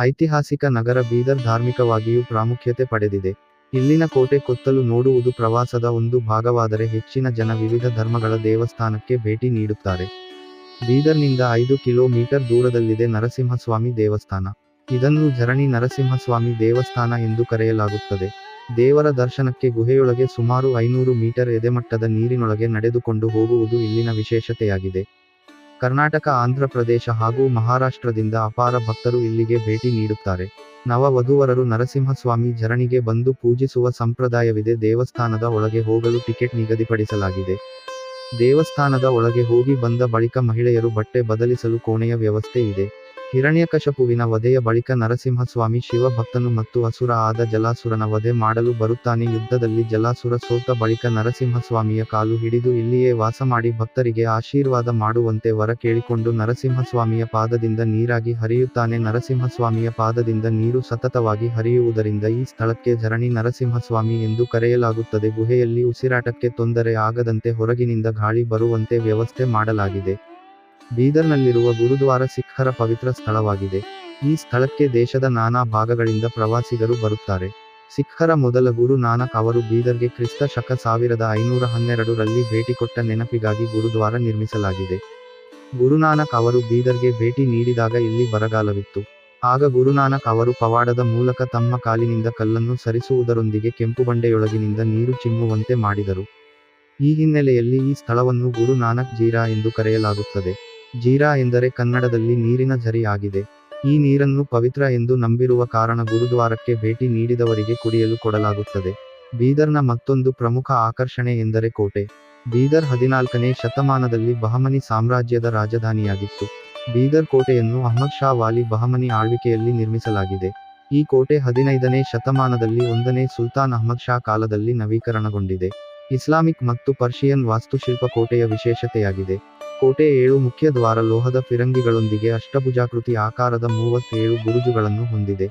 ಐತಿಹಾಸಿಕ ನಗರ ಬೀದರ್ ಧಾರ್ಮಿಕವಾಗಿಯೂ ಪ್ರಾಮುಖ್ಯತೆ ಪಡೆದಿದೆ. ಇಲ್ಲಿನ ಕೋಟೆ ಕೊತ್ತಲು ನೋಡುವುದು ಪ್ರವಾಸದ ಒಂದು ಭಾಗವಾದರೆ ಹೆಚ್ಚಿನ ಜನ ವಿವಿಧ ಧರ್ಮಗಳ ದೇವಸ್ಥಾನಕ್ಕೆ ಭೇಟಿ ನೀಡುತ್ತಾರೆ. ಬೀದರ್ನಿಂದ ಐದು ಕಿಲೋಮೀಟರ್ ದೂರದಲ್ಲಿದೆ ನರಸಿಂಹಸ್ವಾಮಿ ದೇವಸ್ಥಾನ. ಇದನ್ನು ಝರಣಿ ನರಸಿಂಹಸ್ವಾಮಿ ದೇವಸ್ಥಾನ ಎಂದು ಕರೆಯಲಾಗುತ್ತದೆ. ದೇವರ ದರ್ಶನಕ್ಕೆ ಗುಹೆಯೊಳಗೆ ಸುಮಾರು ಐನೂರು ಮೀಟರ್ ಎದೆಮಟ್ಟದ ನೀರಿನೊಳಗೆ ನಡೆದುಕೊಂಡು ಹೋಗುವುದು ಇಲ್ಲಿನ ವಿಶೇಷತೆಯಾಗಿದೆ. ಕರ್ನಾಟಕ, ಆಂಧ್ರ ಪ್ರದೇಶ ಹಾಗೂ ಮಹಾರಾಷ್ಟ್ರದಿಂದ ಅಪಾರ ಭಕ್ತರು ಇಲ್ಲಿಗೆ ಭೇಟಿ ನೀಡುತ್ತಾರೆ. ನವ ವಧುವರರು ನರಸಿಂಹಸ್ವಾಮಿ ಜರಣಿಗೆ ಬಂದು ಪೂಜಿಸುವ ಸಂಪ್ರದಾಯವಿದೆ. ದೇವಸ್ಥಾನದ ಒಳಗೆ ಹೋಗಲು ಟಿಕೆಟ್ ನಿಗದಿಪಡಿಸಲಾಗಿದೆ. ದೇವಸ್ಥಾನದ ಒಳಗೆ ಹೋಗಿ ಬಂದ ಬಳಿಕ ಮಹಿಳೆಯರು ಬಟ್ಟೆ ಬದಲಿಸಲು ಕೋಣೆಯ ವ್ಯವಸ್ಥೆ ಇದೆ. ಹಿರಣ್ಯಕಶಪುವಿನ ವಧೆಯ ಬಳಿಕ ನರಸಿಂಹಸ್ವಾಮಿ ಶಿವಭಕ್ತನು ಮತ್ತು ಅಸುರ ಆದ ಜಲಾಸುರನ ವಧೆ ಮಾಡಲು ಬರುತ್ತಾನೆ. ಯುದ್ಧದಲ್ಲಿ ಜಲಾಸುರ ಸೋತ ಬಳಿಕ ನರಸಿಂಹಸ್ವಾಮಿಯ ಕಾಲು ಹಿಡಿದು ಇಲ್ಲಿಯೇ ವಾಸ ಮಾಡಿ ಭಕ್ತರಿಗೆ ಆಶೀರ್ವಾದ ಮಾಡುವಂತೆ ವರ ಕೇಳಿಕೊಂಡು ನರಸಿಂಹಸ್ವಾಮಿಯ ಪಾದದಿಂದ ನೀರಾಗಿ ಹರಿಯುತ್ತಾನೆ. ನರಸಿಂಹಸ್ವಾಮಿಯ ಪಾದದಿಂದ ನೀರು ಸತತವಾಗಿ ಹರಿಯುವುದರಿಂದ ಈ ಸ್ಥಳಕ್ಕೆ ಝರಣಿ ನರಸಿಂಹಸ್ವಾಮಿ ಎಂದು ಕರೆಯಲಾಗುತ್ತದೆ. ಗುಹೆಯಲ್ಲಿ ಉಸಿರಾಟಕ್ಕೆ ತೊಂದರೆ ಆಗದಂತೆ ಹೊರಗಿನಿಂದ ಗಾಳಿ ಬರುವಂತೆ ವ್ಯವಸ್ಥೆ ಮಾಡಲಾಗಿದೆ. ಬೀದರ್ನಲ್ಲಿರುವ ಗುರುದ್ವಾರ ಸಿಖ್ಖರ ಪವಿತ್ರ ಸ್ಥಳವಾಗಿದೆ. ಈ ಸ್ಥಳಕ್ಕೆ ದೇಶದ ನಾನಾ ಭಾಗಗಳಿಂದ ಪ್ರವಾಸಿಗರು ಬರುತ್ತಾರೆ. ಸಿಖ್ಖರ ಮೊದಲ ಗುರು ನಾನಕ್ ಅವರು ಬೀದರ್ಗೆ ಕ್ರಿಸ್ತ ಶಕ ಸಾವಿರದ ಐನೂರ ಹನ್ನೆರಡು ರಲ್ಲಿ ಭೇಟಿ ಕೊಟ್ಟ ನೆನಪಿಗಾಗಿ ಗುರುದ್ವಾರ ನಿರ್ಮಿಸಲಾಗಿದೆ. ಗುರುನಾನಕ್ ಅವರು ಬೀದರ್ಗೆ ಭೇಟಿ ನೀಡಿದಾಗ ಇಲ್ಲಿ ಬರಗಾಲವಿತ್ತು. ಆಗ ಗುರುನಾನಕ್ ಅವರು ಪವಾಡದ ಮೂಲಕ ತಮ್ಮ ಕಾಲಿನಿಂದ ಕಲ್ಲನ್ನು ಸರಿಸುವುದರೊಂದಿಗೆ ಕೆಂಪು ಬಂಡೆಯೊಳಗಿನಿಂದ ನೀರು ಚಿಮ್ಮುವಂತೆ ಮಾಡಿದರು. ಈ ಹಿನ್ನೆಲೆಯಲ್ಲಿ ಈ ಸ್ಥಳವನ್ನು ಗುರುನಾನಕ್ ಜೀರಾ ಎಂದು ಕರೆಯಲಾಗುತ್ತದೆ. ಜೀರಾ ಎಂದರೆ ಕನ್ನಡದಲ್ಲಿ ನೀರಿನ ಝರಿ ಆಗಿದೆ. ಈ ನೀರನ್ನು ಪವಿತ್ರ ಎಂದು ನಂಬಿರುವ ಕಾರಣ ಗುರುದ್ವಾರಕ್ಕೆ ಭೇಟಿ ನೀಡಿದವರಿಗೆ ಕುಡಿಯಲು ಕೊಡಲಾಗುತ್ತದೆ. ಬೀದರ್ನ ಮತ್ತೊಂದು ಪ್ರಮುಖ ಆಕರ್ಷಣೆ ಎಂದರೆ ಕೋಟೆ. ಬೀದರ್ ಹದಿನಾಲ್ಕನೇ ಶತಮಾನದಲ್ಲಿ ಬಹಮನಿ ಸಾಮ್ರಾಜ್ಯದ ರಾಜಧಾನಿಯಾಗಿತ್ತು. ಬೀದರ್ ಕೋಟೆಯನ್ನು ಅಹ್ಮದ್ ಶಾ ವಾಲಿ ಬಹಮನಿ ಆಳ್ವಿಕೆಯಲ್ಲಿ ನಿರ್ಮಿಸಲಾಗಿದೆ. ಈ ಕೋಟೆ ಹದಿನೈದನೇ ಶತಮಾನದಲ್ಲಿ ಒಂದನೇ ಸುಲ್ತಾನ್ ಅಹ್ಮದ್ ಶಾ ಕಾಲದಲ್ಲಿ ನವೀಕರಣಗೊಂಡಿದೆ. ಇಸ್ಲಾಮಿಕ್ ಮತ್ತು ಪರ್ಷಿಯನ್ ವಾಸ್ತುಶಿಲ್ಪ ಕೋಟೆಯ ವಿಶೇಷತೆಯಾಗಿದೆ. ಕೋಟೆ ಏಳು ಮುಖ್ಯ ದ್ವಾರ ಲೋಹದ ಫಿರಂಗಿಗಳೊಂದಿಗೆ ಅಷ್ಟಭುಜಾಕೃತಿ ಆಕಾರದ ಮೂವತ್ತೇಳು ಬುರುಜುಗಳನ್ನು ಹೊಂದಿದೆ.